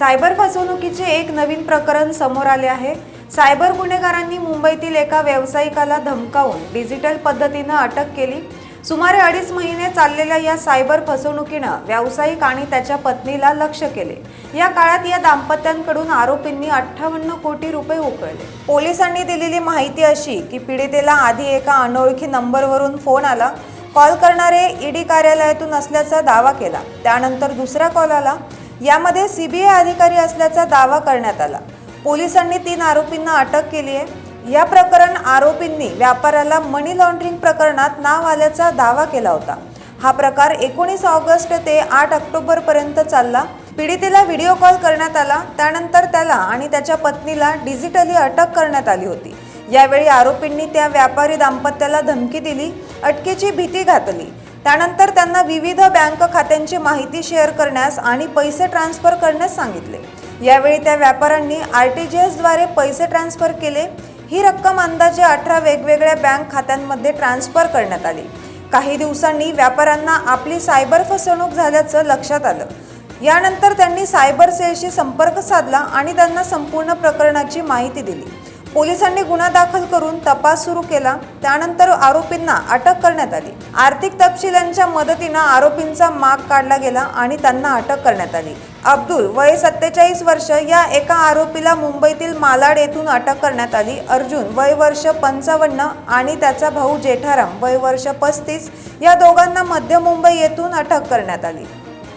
Cyber फसवणुकीचे एक नवीन प्रकरण समोर आले आहे. सायबर गुन्हेगारांनी मुंबईतील एका व्यावसायिकाला धमकावून डिजिटल पद्धतीनं अटक केली. सुमारे अडीच महिने चाललेल्या या सायबर फसवणुकीनं व्यावसायिक आणि त्याच्या पत्नीला लक्ष केले. या काळात या दाम्पत्यांकडून आरोपींनी अठ्ठावन्न कोटी रुपये उकळले. पोलिसांनी दिलेली माहिती अशी की पीडितेला आधी एका अनोळखी नंबरवरून फोन आला. कॉल करणारे ईडी कार्यालयातून असल्याचा दावा केला. त्यानंतर दुसरा कॉल आला. यामध्ये सीबीआय अधिकारी असल्याचा दावा करण्यात आला. पोलिसांनी तीन आरोपींना अटक केली आहे. या प्रकरण आरोपींनी व्यापाऱ्याला मनी लॉन्ड्रिंग प्रकरणात नाव आल्याचा दावा केला होता. हा प्रकार एकोणीस ऑगस्ट ते आठ ऑक्टोबर पर्यंत चालला. पीडितेला व्हिडिओ कॉल करण्यात आला. त्यानंतर त्याला आणि त्याच्या पत्नीला डिजिटली अटक करण्यात आली होती. यावेळी आरोपींनी त्या व्यापारी दाम्पत्याला धमकी दिली. अटकेची भीती घातली. त्यानंतर त्यांना विविध बँक खात्यांची माहिती शेअर करण्यास आणि पैसे ट्रान्सफर करण्यास सांगितले. यावेळी त्या व्यापाऱ्यांनी आर टी जी एसद्वारे पैसे ट्रान्सफर केले. ही रक्कम अंदाजे अठरा वेगवेगळ्या बँक खात्यांमध्ये ट्रान्सफर करण्यात आली. काही दिवसांनी व्यापाऱ्यांना आपली सायबर फसवणूक झाल्याचं लक्षात आलं. यानंतर त्यांनी सायबर सेलशी संपर्क साधला आणि त्यांना संपूर्ण प्रकरणाची माहिती दिली. पोलिसांनी गुन्हा दाखल करून तपास सुरू केला. त्यानंतर आरोपींना अटक करण्यात आली. आर्थिक तपशिलांच्या मदतीनं आरोपींचा माग काढला गेला आणि त्यांना अटक करण्यात आली. अब्दुल वय सत्तेचाळीस वर्ष या एका आरोपीला मुंबईतील मालाड येथून अटक करण्यात आली. अर्जुन वय वर्ष पंचावन्न आणि त्याचा भाऊ जेठाराम वय वर्ष पस्तीस या दोघांना मध्य मुंबई येथून अटक करण्यात आली.